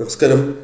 നമസ്കാരം.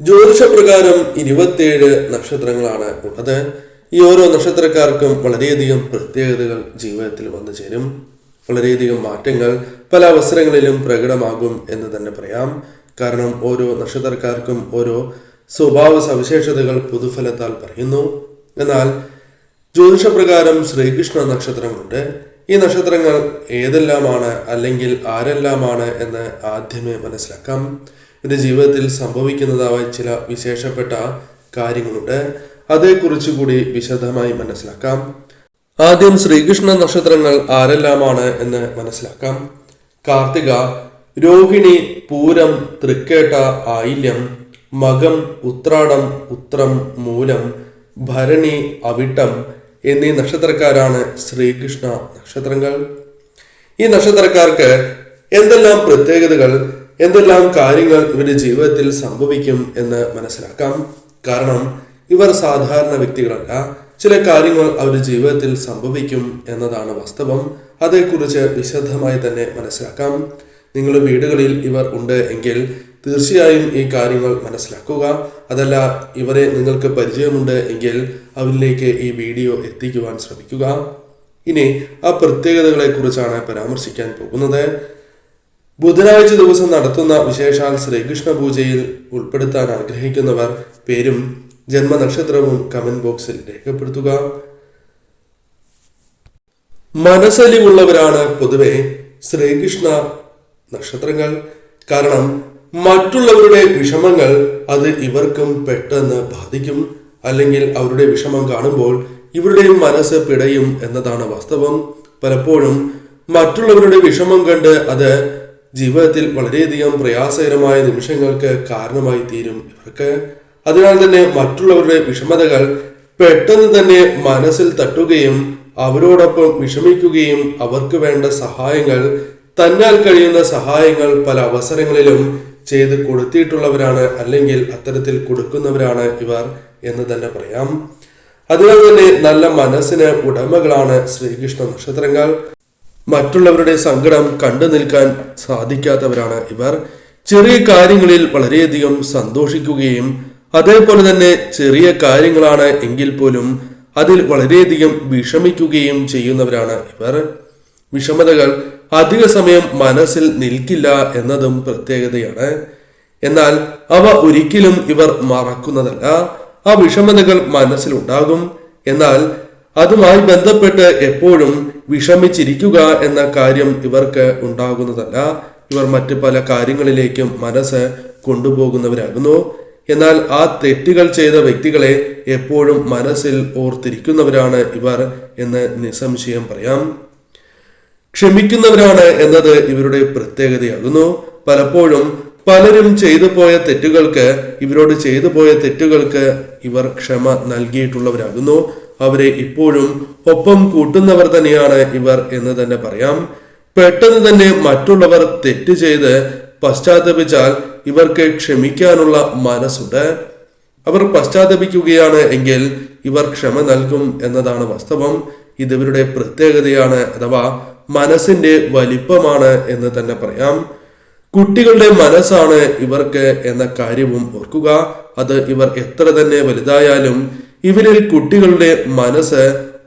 ജ്യോതിഷപ്രകാരം ഇരുപത്തിയേഴ് നക്ഷത്രങ്ങളാണ് ഉള്ളത്. ഈ ഓരോ നക്ഷത്രക്കാർക്കും വളരെയധികം പ്രത്യേകതകൾ ജീവിതത്തിൽ വന്നു ചേരും. വളരെയധികം മാറ്റങ്ങൾ പല അവസരങ്ങളിലും പ്രകടമാകും എന്ന് തന്നെ പറയാം. കാരണം ഓരോ നക്ഷത്രക്കാർക്കും ഓരോ സ്വഭാവ സവിശേഷതകൾ പൊതുഫലത്താൽ പറയുന്നു. എന്നാൽ ജ്യോതിഷപ്രകാരം ശ്രീകൃഷ്ണ നക്ഷത്രങ്ങളുണ്ട്. ഈ നക്ഷത്രങ്ങൾ ഏതെല്ലാമാണ് അല്ലെങ്കിൽ ആരെല്ലാമാണ് എന്ന് ആദ്യമേ മനസ്സിലാക്കാം. ഇത് ജീവിതത്തിൽ സംഭവിക്കുന്നതായ ചില വിശേഷപ്പെട്ട കാര്യങ്ങളുണ്ട്. അതേക്കുറിച്ച് കൂടി വിശദമായി മനസ്സിലാക്കാം. ആദ്യം ശ്രീകൃഷ്ണ നക്ഷത്രങ്ങൾ ആരെല്ലാമാണ് എന്ന് മനസ്സിലാക്കാം. കാർത്തിക രോഹിണി പൂരം തൃക്കേട്ട ആയില്യം മകം ഉത്രാടം ഉത്രം മൂലം ഭരണി അവിട്ടം എന്നീ നക്ഷത്രക്കാരാണ് ശ്രീകൃഷ്ണ നക്ഷത്രങ്ങൾ. ഈ നക്ഷത്രക്കാർക്ക് എന്തെല്ലാം പ്രത്യേകതകൾ എന്തെല്ലാം കാര്യങ്ങൾ ഇവരുടെ ജീവിതത്തിൽ സംഭവിക്കും എന്ന് മനസ്സിലാക്കാം. കാരണം ഇവർ സാധാരണ വ്യക്തികളല്ല. ചില കാര്യങ്ങൾ അവരുടെ ജീവിതത്തിൽ സംഭവിക്കും എന്നതാണ് വാസ്തവം. അതേക്കുറിച്ച് വിശദമായി തന്നെ മനസ്സിലാക്കാം. നിങ്ങളുടെ വീടുകളിൽ ഇവർ ഉണ്ട് എങ്കിൽ തീർച്ചയായും ഈ കാര്യങ്ങൾ മനസ്സിലാക്കുക. അതല്ല ഇവരെ നിങ്ങൾക്ക് പരിചയമുണ്ട് എങ്കിൽ അവരിലേക്ക് ഈ വീഡിയോ എത്തിക്കുവാൻ ശ്രമിക്കുക. ഇനി ആ പ്രത്യേകതകളെ കുറിച്ചാണ് പരാമർശിക്കാൻ പോകുന്നത്. ബുധനാഴ്ച ദിവസം നടത്തുന്ന വിശേഷാൽ ശ്രീകൃഷ്ണ പൂജയിൽ ഉൾപ്പെടുത്താൻ ആഗ്രഹിക്കുന്നവർ പേരും ജന്മനക്ഷത്രവും കമന്റ് ബോക്സിൽ രേഖപ്പെടുത്തുക. മനസ്സലിവുള്ളവരാണ് പൊതുവെ ശ്രീകൃഷ്ണ നക്ഷത്രങ്ങൾ. കാരണം മറ്റുള്ളവരുടെ വിഷമങ്ങൾ അത് ഇവർക്കും പെട്ടെന്ന് ബാധിക്കും. അല്ലെങ്കിൽ അവരുടെ വിഷമം കാണുമ്പോൾ ഇവരുടെയും മനസ്സ് പിടയും എന്നതാണ് വാസ്തവം. പലപ്പോഴും മറ്റുള്ളവരുടെ വിഷമം കണ്ട് അത് ജീവിതത്തിൽ വളരെയധികം പ്രയാസകരമായ നിമിഷങ്ങൾക്ക് കാരണമായി തീരും ഇവർക്ക്. അതിനാൽ തന്നെ മറ്റുള്ളവരുടെ വിഷമതകൾ പെട്ടെന്ന് തന്നെ മനസ്സിൽ തട്ടുകയും അവരോടൊപ്പം വിഷമിക്കുകയും അവർക്ക് വേണ്ട സഹായങ്ങൾ തന്നാൽ കഴിയുന്ന സഹായങ്ങൾ പല അവസരങ്ങളിലും ചെയ്ത് കൊടുത്തിട്ടുള്ളവരാണ് അല്ലെങ്കിൽ അത്തരത്തിൽ കൊടുക്കുന്നവരാണ് ഇവർ എന്ന് തന്നെ പറയാം. അതിനാൽ തന്നെ നല്ല മനസ്സിന് ഉടമകളാണ് ശ്രീകൃഷ്ണ നക്ഷത്രങ്ങൾ. മറ്റുള്ളവരുടെ സങ്കടം കണ്ടു നിൽക്കാൻ സാധിക്കാത്തവരാണ് ഇവർ. ചെറിയ കാര്യങ്ങളിൽ വളരെയധികം സന്തോഷിക്കുകയും അതേപോലെ തന്നെ ചെറിയ കാര്യങ്ങളാണ് എങ്കിൽ പോലും അതിൽ വളരെയധികം വിഷമിക്കുകയും ചെയ്യുന്നവരാണ് ഇവർ. വിഷമതകൾ അധിക സമയം മനസ്സിൽ നിൽക്കില്ല എന്നതും പ്രത്യേകതയാണ്. എന്നാൽ അവ ഒരിക്കലും ഇവർ മറക്കുന്നതല്ല. ആ വിഷമതകൾ മനസ്സിലുണ്ടാകും. എന്നാൽ അതുമായി ബന്ധപ്പെട്ട് എപ്പോഴും വിഷമിച്ചിരിക്കുക എന്ന കാര്യം ഇവർക്ക് ഉണ്ടാകുന്നതല്ല. ഇവർ മറ്റ് പല കാര്യങ്ങളിലേക്കും മനസ്സ് കൊണ്ടുപോകുന്നവരാകുന്നു. എന്നാൽ ആ തെറ്റുകൾ ചെയ്ത വ്യക്തികളെ എപ്പോഴും മനസ്സിൽ ഓർത്തിരിക്കുന്നവരാണ് ഇവർ എന്ന് നിസ്സംശയം പറയാം. ക്ഷമിക്കുന്നവരാണ് എന്നത് ഇവരുടെ പ്രത്യേകതയാകുന്നു. പലപ്പോഴും പലരും ചെയ്തു പോയ തെറ്റുകൾക്ക് ഇവരോട് ചെയ്തു പോയ തെറ്റുകൾക്ക് ഇവർ ക്ഷമ നൽകിയിട്ടുള്ളവരാകുന്നു. അവരെ ഇപ്പോഴും ഒപ്പം കൂട്ടുന്നവർ തന്നെയാണ് ഇവർ എന്ന് തന്നെ പറയാം. പെട്ടെന്ന് തന്നെ മറ്റുള്ളവർ തെറ്റ് ചെയ്ത് പശ്ചാത്തപിച്ചാൽ ഇവർക്ക് ക്ഷമിക്കാനുള്ള മനസ്സുണ്ട്. അവർ പശ്ചാത്തപിക്കുകയാണ് എങ്കിൽ ഇവർ ക്ഷമ നൽകും എന്നതാണ് വാസ്തവം. ഇത് ഇവരുടെ പ്രത്യേകതയാണ് അഥവാ മനസ്സിന്റെ വലിപ്പമാണ് എന്ന് തന്നെ പറയാം. കുട്ടികളുടെ മനസ്സാണ് ഇവർക്ക് എന്ന കാര്യവും ഓർക്കുക. അത് ഇവർ എത്ര തന്നെ വലുതായാലും ഇവരിൽ കുട്ടികളുടെ മനസ്സ്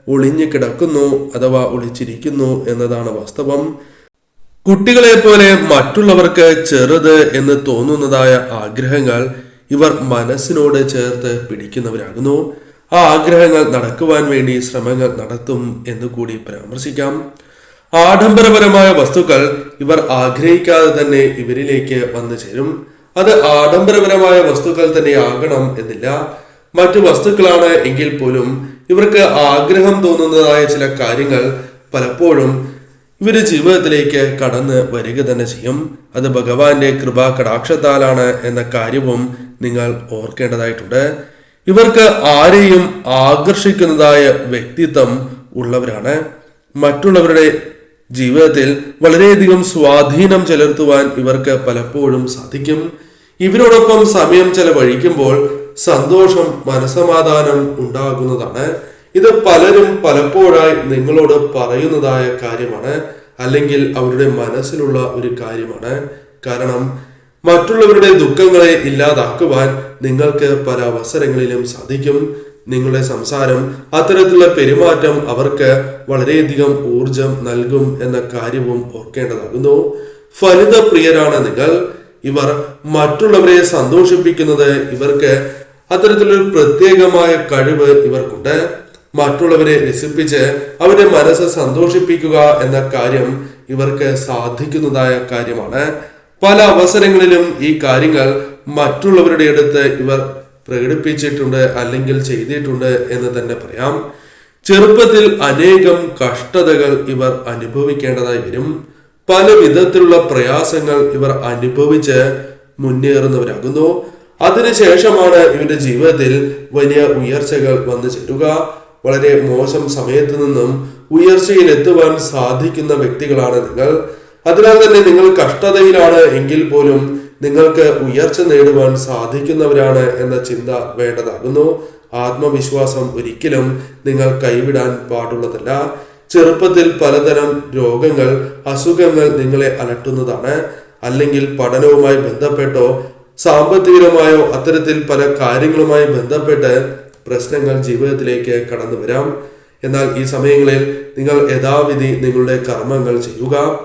ഒളിഞ്ഞു കിടക്കുന്നു അഥവാ ഒളിച്ചിരിക്കുന്നു എന്നതാണ് വാസ്തവം. കുട്ടികളെ പോലെ മറ്റുള്ളവർക്ക് ചെറുത് എന്ന് തോന്നുന്നതായ ആഗ്രഹങ്ങൾ ഇവർ മനസ്സിനോട് ചേർത്ത് പിടിക്കുന്നവരാകുന്നു. ആ ആഗ്രഹങ്ങൾ നടക്കുവാൻ വേണ്ടി ശ്രമങ്ങൾ നടത്തും എന്ന് കൂടി പരാമർശിക്കാം. ആഡംബരപരമായ വസ്തുക്കൾ ഇവർ ആഗ്രഹിക്കാതെ തന്നെ ഇവരിലേക്ക് വന്നു ചേരും. അത് ആഡംബരപരമായ വസ്തുക്കൾ തന്നെ ആകണം എന്നില്ല. മറ്റു വസ്തുക്കളാണ് എങ്കിൽ പോലും ഇവർക്ക് ആഗ്രഹം തോന്നുന്നതായ ചില കാര്യങ്ങൾ പലപ്പോഴും ഇവരുടെ ജീവിതത്തിലേക്ക് കടന്ന് വരിക തന്നെ ചെയ്യും. അത് ഭഗവാന്റെ കൃപാ കടാക്ഷത്താലാണ് എന്ന കാര്യവും നിങ്ങൾ ഓർക്കേണ്ടതായിട്ടുണ്ട്. ഇവർക്ക് ആരെയും ആകർഷിക്കുന്നതായ വ്യക്തിത്വം ഉള്ളവരാണ്. മറ്റുള്ളവരുടെ ജീവിതത്തിൽ വളരെയധികം സ്വാധീനം ചെലുത്തുവാൻ ഇവർക്ക് പലപ്പോഴും സാധിക്കും. ഇവരോടൊപ്പം സമയം ചെലവഴിക്കുമ്പോൾ സന്തോഷം മനസമാധാനം ഉണ്ടാകുന്നതാണ്. ഇത് പലരും പലപ്പോഴായി നിങ്ങളോട് പറയുന്നതായ കാര്യമാണ്. അല്ലെങ്കിൽ അവരുടെ മനസ്സിലുള്ള ഒരു കാര്യമാണ്. കാരണം മറ്റുള്ളവരുടെ ദുഃഖങ്ങളെ ഇല്ലാതാക്കുവാൻ നിങ്ങൾക്ക് പല അവസരങ്ങളിലും സാധിക്കും. നിങ്ങളുടെ സംസാരം അത്തരത്തിലുള്ള പെരുമാറ്റം അവർക്ക് വളരെയധികം ഊർജം നൽകും എന്ന കാര്യവും ഓർക്കേണ്ടതാകുന്നു. ഫലിതപ്രിയരാണ് നിങ്ങൾ. ഇവർ മറ്റുള്ളവരെ സന്തോഷിപ്പിക്കുന്നത് ഇവർക്ക് അത്തരത്തിലൊരു പ്രത്യേകമായ കഴിവ് ഇവർക്കുണ്ട്. മറ്റുള്ളവരെ രസിപ്പിച്ച് അവരുടെ മനസ്സ് സന്തോഷിപ്പിക്കുക എന്ന കാര്യം ഇവർക്ക് സാധിക്കുന്നതായ കാര്യമാണ്. പല അവസരങ്ങളിലും ഈ കാര്യങ്ങൾ മറ്റുള്ളവരുടെ അടുത്ത് ഇവർ പ്രകടിപ്പിച്ചിട്ടുണ്ട് അല്ലെങ്കിൽ ചെയ്തിട്ടുണ്ട് എന്ന് തന്നെ പറയാം. ചെറുപ്പത്തിൽ അനേകം കഷ്ടതകൾ ഇവർ അനുഭവിക്കേണ്ടതായി വരും. പല വിധത്തിലുള്ള പ്രയാസങ്ങൾ ഇവർ അനുഭവിച്ച് മുന്നേറുന്നവരാകുന്നു. അതിനുശേഷമാണ് ഇവന്റെ ജീവിതത്തിൽ വലിയ ഉയർച്ചകൾ വന്നു ചേരുക. വളരെ മോശം സമയത്ത് നിന്നും ഉയർച്ചയിൽ എത്തുവാൻ സാധിക്കുന്ന വ്യക്തികളാണ് നിങ്ങൾ. അതിനാൽ തന്നെ നിങ്ങൾ കഷ്ടതയിലാണ് എങ്കിൽ പോലും നിങ്ങൾക്ക് ഉയർച്ച നേടുവാൻ സാധിക്കുന്നവരാണ് എന്ന ചിന്ത വേണ്ടതാകുന്നു. ആത്മവിശ്വാസം ഒരിക്കലും നിങ്ങൾ കൈവിടാൻ പാടുള്ളതല്ല. ചെറുപ്പത്തിൽ പലതരം രോഗങ്ങൾ അസുഖങ്ങൾ നിങ്ങളെ അലട്ടുന്നതാണ്. അല്ലെങ്കിൽ പഠനവുമായി ബന്ധപ്പെട്ടോ സാമ്പത്തികമായോ അത്തരത്തിൽ പല കാര്യങ്ങളുമായി ബന്ധപ്പെട്ട് പ്രശ്നങ്ങൾ ജീവിതത്തിലേക്ക് കടന്നു വരാം. എന്നാൽ ഈ സമയങ്ങളിൽ നിങ്ങൾ യഥാവിധി നിങ്ങളുടെ കർമ്മങ്ങൾ ചെയ്യുക.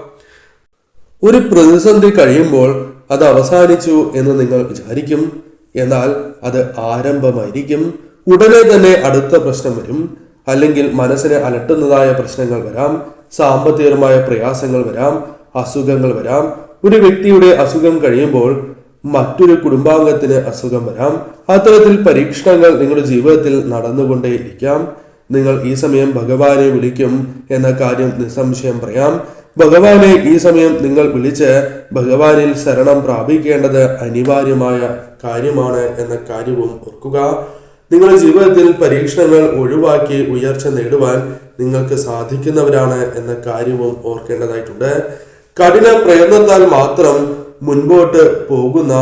ഒരു പ്രതിസന്ധി കഴിയുമ്പോൾ അത് അവസാനിച്ചു എന്ന് നിങ്ങൾ വിചാരിക്കും. എന്നാൽ അത് ആരംഭമായിരിക്കും. ഉടനെ തന്നെ അടുത്ത പ്രശ്നം വരും. അല്ലെങ്കിൽ മനസ്സിനെ അലട്ടുന്നതായ പ്രശ്നങ്ങൾ വരാം. സാമ്പത്തികമായ പ്രയാസങ്ങൾ വരാം. അസുഖങ്ങൾ വരാം. ഒരു വ്യക്തിയുടെ അസുഖം കഴിയുമ്പോൾ മറ്റൊരു കുടുംബാംഗത്തിന് അസുഖം വരാം. അത്തരത്തിൽ പരീക്ഷണങ്ങൾ നിങ്ങളുടെ ജീവിതത്തിൽ നടന്നുകൊണ്ടേയിരിക്കാം. നിങ്ങൾ ഈ സമയം ഭഗവാനെ വിളിക്കും എന്ന കാര്യം നിസ്സംശയം പറയാം. ഭഗവാനെ ഈ സമയം നിങ്ങൾ വിളിച്ച് ഭഗവാനിൽ ശരണം പ്രാപിക്കേണ്ടത് അനിവാര്യമായ കാര്യമാണ് എന്ന കാര്യവും ഓർക്കുക. നിങ്ങളുടെ ജീവിതത്തിൽ പരീക്ഷണങ്ങൾ ഒഴിവാക്കി ഉയർച്ച നേടുവാൻ നിങ്ങൾക്ക് സാധിക്കുന്നവരാണ് എന്ന കാര്യവും ഓർക്കേണ്ടതായിട്ടുണ്ട്. കഠിന പ്രയത്നത്താൽ മാത്രം മുൻപോട്ട് പോകുന്ന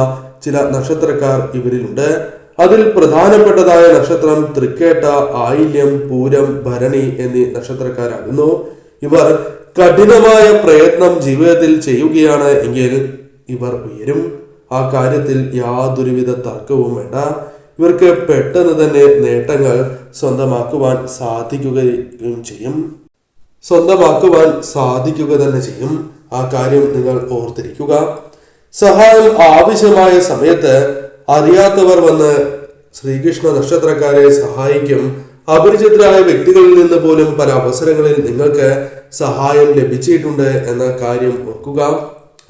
ചില നക്ഷത്രക്കാർ ഇവരിലുണ്ട്. അതിൽ പ്രധാനപ്പെട്ടതായ നക്ഷത്രം തൃക്കേട്ട ആയില്യം പൂരം ഭരണി എന്നീ നക്ഷത്രക്കാരാകുന്നു. ഇവർ കഠിനമായ പ്രയത്നം ജീവിതത്തിൽ ചെയ്യുകയാണ് എങ്കിൽ ഇവർ ഉയരും. ആ കാര്യത്തിൽ യാതൊരുവിധ തർക്കവും വേണ്ട. ഇവർക്ക് പെട്ടെന്ന് തന്നെ നേട്ടങ്ങൾ സ്വന്തമാക്കുവാൻ സാധിക്കുകയും ചെയ്യും. സ്വന്തമാക്കുവാൻ സാധിക്കുക തന്നെ ചെയ്യും. ആ കാര്യം നിങ്ങൾ ഓർത്തിരിക്കുക. സഹായം ആവശ്യമായ സമയത്ത് അറിയാത്തവർ വന്ന് ശ്രീകൃഷ്ണ നക്ഷത്രക്കാരെ സഹായിക്കും. അപരിചിതരായ വ്യക്തികളിൽ നിന്ന് പോലും പല അവസരങ്ങളിൽ നിങ്ങൾക്ക് സഹായം ലഭിച്ചിട്ടുണ്ട് എന്ന കാര്യം ഓർക്കുക.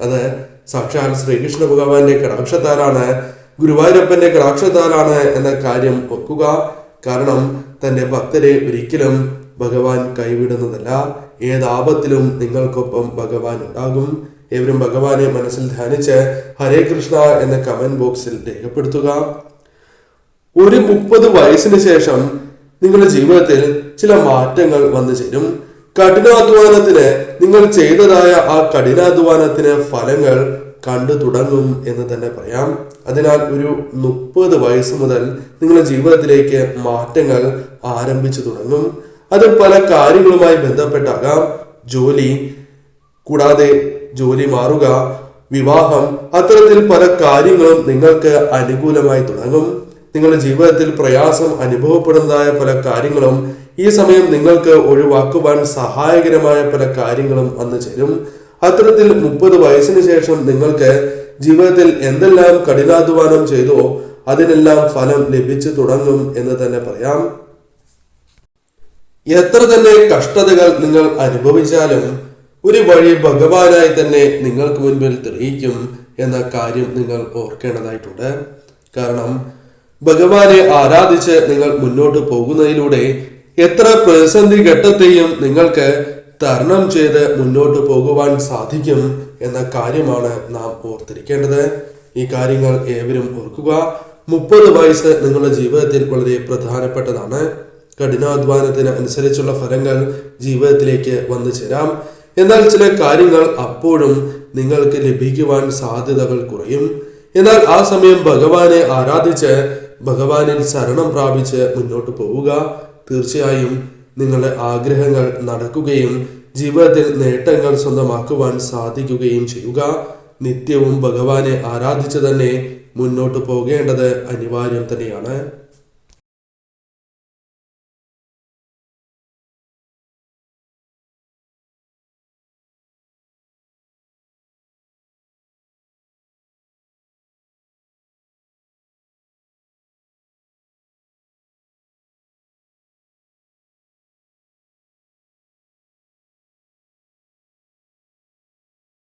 അത് സാക്ഷാൽ ശ്രീകൃഷ്ണ ഭഗവാന്റെ കടാക്ഷത്താലാണ് ഗുരുവായൂരപ്പന്റെ കടാക്ഷത്താലാണ് എന്ന കാര്യം ഓർക്കുക. കാരണം തന്റെ ഭക്തരെ ഒരിക്കലും ഭഗവാൻ കൈവിടുന്നതല്ല. ഏതാപത്തിലും നിങ്ങൾക്കൊപ്പം ഭഗവാൻ ഉണ്ടാകും. ഏവരും ഭഗവാനെ മനസ്സിൽ ധ്യാനിച്ച് ഹരേ കൃഷ്ണ എന്ന കമന്റ് ബോക്സിൽ രേഖപ്പെടുത്തുക. ഒരു മുപ്പത് വയസ്സിന് ശേഷം നിങ്ങളുടെ ജീവിതത്തിൽ ചില മാറ്റങ്ങൾ വന്നു ചേരും. കഠിനാധ്വാനത്തിന് നിങ്ങൾ ചെയ്തതായ ആ കഠിനാധ്വാനത്തിന് ഫലങ്ങൾ കണ്ടു തുടങ്ങും എന്ന് തന്നെ പറയാം. അതിനാൽ ഒരു മുപ്പത് വയസ്സ് മുതൽ നിങ്ങളുടെ ജീവിതത്തിലേക്ക് മാറ്റങ്ങൾ ആരംഭിച്ചു തുടങ്ങും. അത് പല കാര്യങ്ങളുമായി ബന്ധപ്പെട്ടാകാം. ജോലി കൂടാതെ ജോലി മാറുക വിവാഹം അത്തരത്തിൽ പല കാര്യങ്ങളും നിങ്ങൾക്ക് അനുകൂലമായി തുടങ്ങും. നിങ്ങളുടെ ജീവിതത്തിൽ പ്രയാസം അനുഭവപ്പെടുന്നതായ പല കാര്യങ്ങളും ഈ സമയം നിങ്ങൾക്ക് ഒഴിവാക്കുവാൻ സഹായകരമായ പല കാര്യങ്ങളും വന്നു ചേരും. അത്തരത്തിൽ മുപ്പത് വയസ്സിന് ശേഷം നിങ്ങൾക്ക് ജീവിതത്തിൽ എന്തെല്ലാം കഠിനാധ്വാനം ചെയ്തോ അതിനെല്ലാം ഫലം ലഭിച്ചു തുടങ്ങും എന്ന് തന്നെ പറയാം. എത്ര തന്നെ കഷ്ടതകൾ നിങ്ങൾ അനുഭവിച്ചാലും ഒരു വഴി ഭഗവാനായി തന്നെ നിങ്ങൾക്ക് മുൻപിൽ തെളിയിക്കും എന്ന കാര്യം നിങ്ങൾ ഓർക്കേണ്ടതായിട്ടുണ്ട്. കാരണം ഭഗവാനെ ആരാധിച്ച് നിങ്ങൾ മുന്നോട്ട് പോകുന്നതിലൂടെ എത്ര പ്രതിസന്ധി ഘട്ടത്തെയും നിങ്ങൾക്ക് തരണം ചെയ്ത് മുന്നോട്ട് പോകുവാൻ സാധിക്കും എന്ന കാര്യമാണ് നാം ഓർത്തിരിക്കേണ്ടത്. ഈ കാര്യങ്ങൾ ഏവരും ഓർക്കുക. മുപ്പത് വയസ്സ് നിങ്ങളുടെ ജീവിതത്തിൽ വളരെ പ്രധാനപ്പെട്ടതാണ്. കഠിനാധ്വാനത്തിന് അനുസരിച്ചുള്ള ഫലങ്ങൾ ജീവിതത്തിലേക്ക് വന്നു ചേരാം. എന്നാൽ ചില കാര്യങ്ങൾ അപ്പോഴും നിങ്ങൾക്ക് ലഭിക്കുവാൻ സാധ്യതകൾ കുറയും. എന്നാൽ ആ സമയം ഭഗവാനെ ആരാധിച്ച് ഭഗവാനിൽ ശരണം പ്രാപിച്ച് മുന്നോട്ട് പോവുക. തീർച്ചയായും നിങ്ങളുടെ ആഗ്രഹങ്ങൾ നടക്കുകയും ജീവിതത്തിൽ നേട്ടങ്ങൾ സ്വന്തമാക്കുവാൻ സാധിക്കുകയും ചെയ്യുക. നിത്യവും ഭഗവാനെ ആരാധിച്ച് തന്നെ മുന്നോട്ട് പോകേണ്ടത് അനിവാര്യം തന്നെയാണ്.